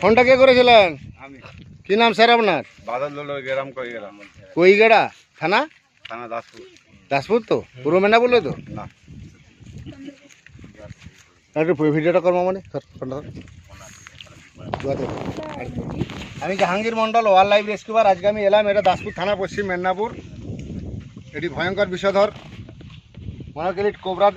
ফোনটা কে করেছিলেন? আমি। কি নাম স্যার আপনার? কইগেড়া থানা? থানা দাসপুর। দাসপুর তো? পূর্ব মেদিনীপুর তো? না। একটু ভিডিওটা করব মানে। আমি জাহাঙ্গীর মন্ডল ওয়াইল্ড লাইফ রেস্কিউবার। আজকে আমি এলাম এটা দাসপুর থানা পশ্চিম মেদিনীপুর। এটি ভয়ঙ্কর বিষধর। মনোকেলিট কোবরার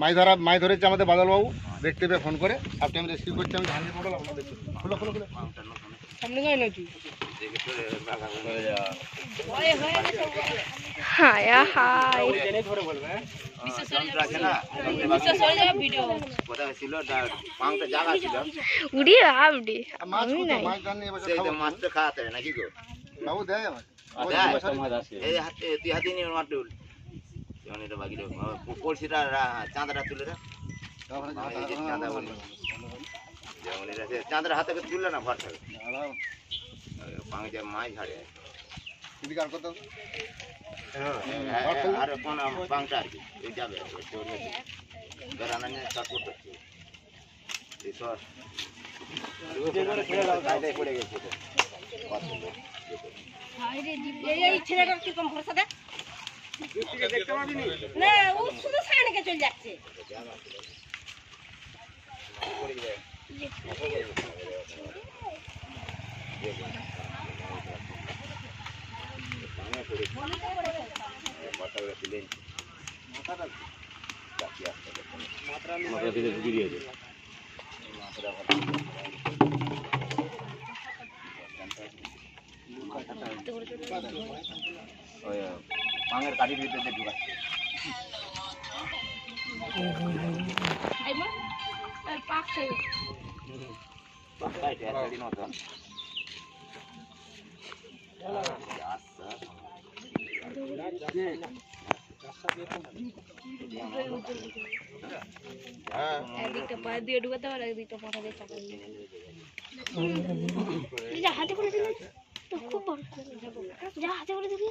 মাছ ধরা মাছ ধরেছে আমাদের বাদলবাবু। দেখতে পেয়ে ফোন করে। আপনি আমি রেস্কিউ করছি আমি মন্ডল আপনার দেখতে খুলো খুলো খুলো। সামনে যায় নাকি হায় হায়। উড়ি আপডি মাছ আমি কোথায়? নাই। মাছ জানি এবার খাব। বাবু দেয় আমার কলসিটা চাঁদাটা তুলে রা তারপরে এই যে চাঁদা বলি। যেমন এটা চাঁদার হাতে করে তুললে না ভরসা দাঁড়াও, পাঁচে মাছ ঝাড়ে আর কোন পাংটা আর কি? যাবে বেড়ানো নিয়ে চটপট করছে পড়ে গেছে। এই ছেলেটার কি কম ভরসা দেখ না ও শুধু সাইনকে চলে যাচ্ছে। মাথা করে তুলে ওই পাঙের কাঠির ভিতরে ঢুকাচ্ছে। একদিকটা পায়ে দিয়ে ঢুকাতে পারে একদিকটা মাথা দিয়ে হাতে করে দিলে তো খুব বড় যা হাতে করে দিলে।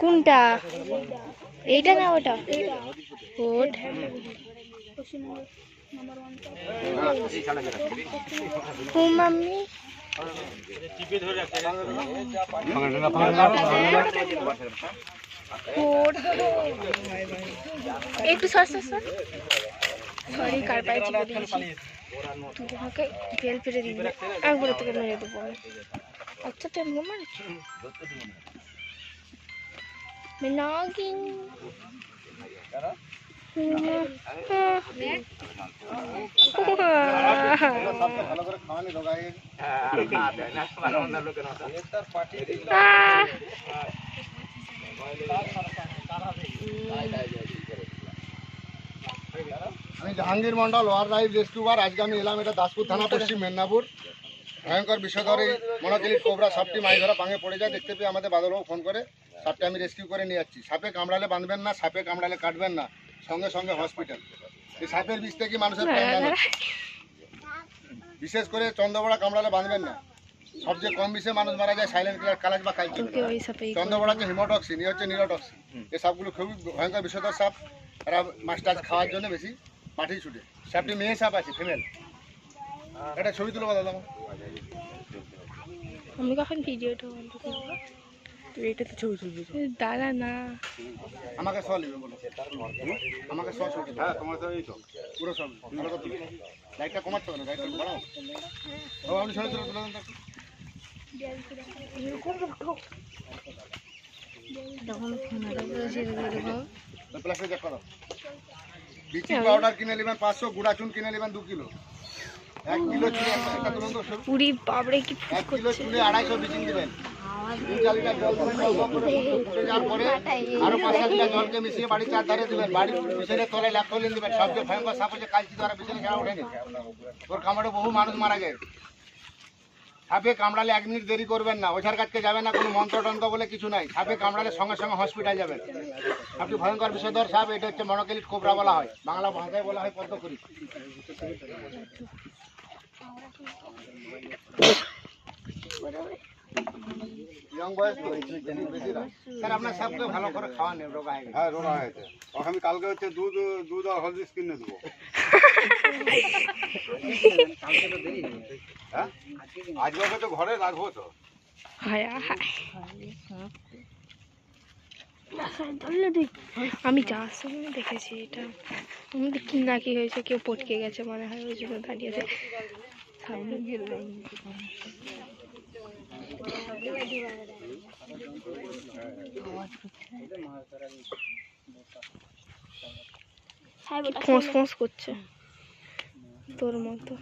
কোনটা? এইটা না ওটা? ভোট ও মাম্মি। একটু সরি কার পায়ে চিপে দিয়েছি। তোমাকে তেল ফেলে দিবি একবারে তোকে মেরে দেবো। আমি আচ্ছা তুই আমাকে মারছি নাগিন ভালো করে খাওয়ানি ঢোকাই আমি জাহাঙ্গীর মন্ডল ওয়ার লাইফ রেস্কিউবার আজকে আমি এলাম এটা দাসপুর থানা পশ্চিম মেদিনীপুর। ভয়ঙ্কর বিষধর এই মনোকেলিট কোবরা সাপটি মাছ ধরা পাঙে পড়ে যায়। দেখতে পেয়ে আমাদের বাদলবাবু ফোন করে সাপটি আমি রেস্কিউ করে নিয়ে যাচ্ছি। সাপে কামড়ালে বাঁধবেন না সাপে কামড়ালে কাটবেন না সঙ্গে সঙ্গে হসপিটাল এই সাপের বিষ থেকে মানুষের। বিশেষ করে চন্দ্রবড়া কামড়ালে বাঁধবেন না। সবচেয়ে কম বিষে মানুষ মারা যায় সাইলেন্ট কিলার কালাজ বা কালচুল তোকে ওই চন্দ্রবড়া হচ্ছে হিমোটক্সিন এই হচ্ছে নিরোটক্সিন এই সাপগুলো খুবই ভয়ঙ্কর বিষধর সাপ। এরা মাছ টাছ খাওয়ার জন্য বেশি মাটি ছুটে। সাপটি মেয়ে সাপ আছে ফিমেল একটা ছবি তুলো দাদা। আমি কখন ভিডিওটা বন্ধ করব তুই এটা তো ছবি তুলবি দাঁড়া না আমাকে শ নেবে বলো। আমাকে শ ছবি হ্যাঁ তোমার তো এই তো। পুরো সব। লাইটটা লাইটটা বাড়াও। ও দেন তো একটু। তখন ফোনটা পুরো ছেড়ে দিয়ে দেবো তো প্লাস্টিক দেখো। ব্লিচিং পাউডার কিনে নেবেন পাঁচশো গুঁড়া চুন কিনে নেবেন দু কিলো। পুরি বাবরে কি এক কিলো আড়াইশো ব্লিচিং দেবেন। আওয়াজ তিন চার লিটার জল দেবেন জল গরম করে ফুটে যাওয়ার পরে আরও পাঁচ সাত লিটার জলকে মিশিয়ে বাড়ির চার ধারে দেবেন। বাড়ির বিছানের তলায় ল্যাপটলিন দেবেন। সবচেয়ে ভয়ঙ্কর সাপ হচ্ছে কালচি দ্বারা বিছানে ছাড়া ওঠেনি ওর কামড়ে বহু মানুষ মারা যায় সাপে কামড়ালে এক মিনিট দেরি করবেন না। ওঝার কাছকে যাবেন না কোনো মন্ত্রতন্ত্র বলে কিছু নাই। সাপে কামড়ালে সঙ্গে সঙ্গে হসপিটাল যাবেন। আপনি ভয়ঙ্কর বিষধর সাপ এটা হচ্ছে মনোকেলিট কোবরা বলা হয়। বাংলা ভাষায় বলা হয় পদ্মকুড়ি। আপনার সাপকে ভালো করে খাওয়া নেই রোগা হয়ে হ্যাঁ রোগা হয়েছে ওকে আমি কালকে হচ্ছে দুধ দুধ আর হলদিস কিনে দেবো। হ্যাঁ? আজকে তো ঘরে রাখব তো। হায়। আমি যাওয়ার সময় দেখেছি এটা। আমাদের কি না কি হয়েছে কেউ পটকে গেছে মনে হয় ওই জন্য দাঁড়িয়েছে সামনে ফোঁস ফোঁস করছে। তোর মতো।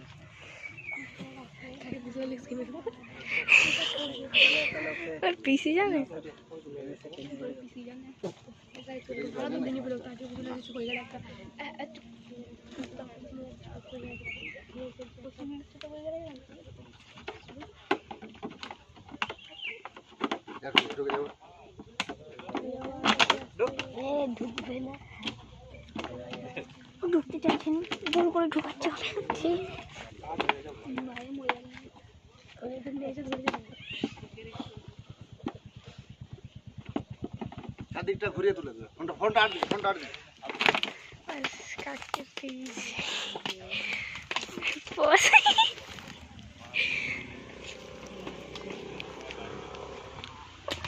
আর পিসি জানে ঢুকতে চাইছে না। জোর করে ঢুকাচ্ছে। চারদিকটা ঘুরিয়ে তুলে দেবে ফোনটা ফোনটা আট দিন ফোনটা আট দিন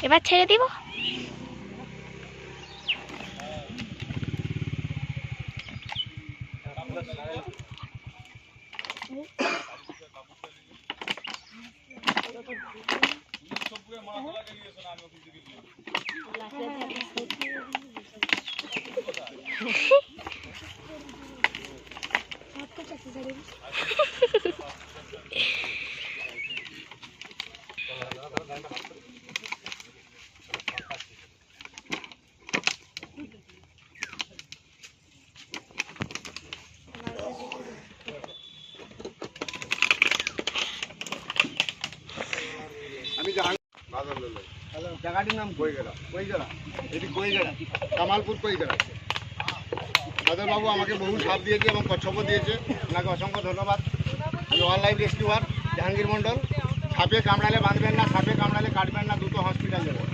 এবার ছেড়ে দিব। আমি জায়গাটির নাম কইগেরা। কইগড়া এটি কইগড়া কামালপুর কইগড়া বাবু আমাকে বহু সাপ দিয়েছে এবং কচ্ছপও দিয়েছে। ওনাকে অসংখ্য ধন্যবাদ। আমি অনলাইন রেস্কিউয়ার জাহাঙ্গীর মণ্ডল। সাপে কামড়ালে বাঁধবেন না সাপে কামড়ালে কাটবেন না দুটো হসপিটাল যাবেন।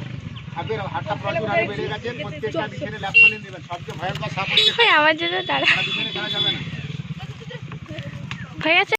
সাপের হাতটা প্রচুর বেড়ে গেছে প্রত্যেকটা বিছানে ল্যাপটলিন দেবেন। সবচেয়ে ভয়ঙ্কর সাপ হচ্ছে আমার জন্য যাবে না।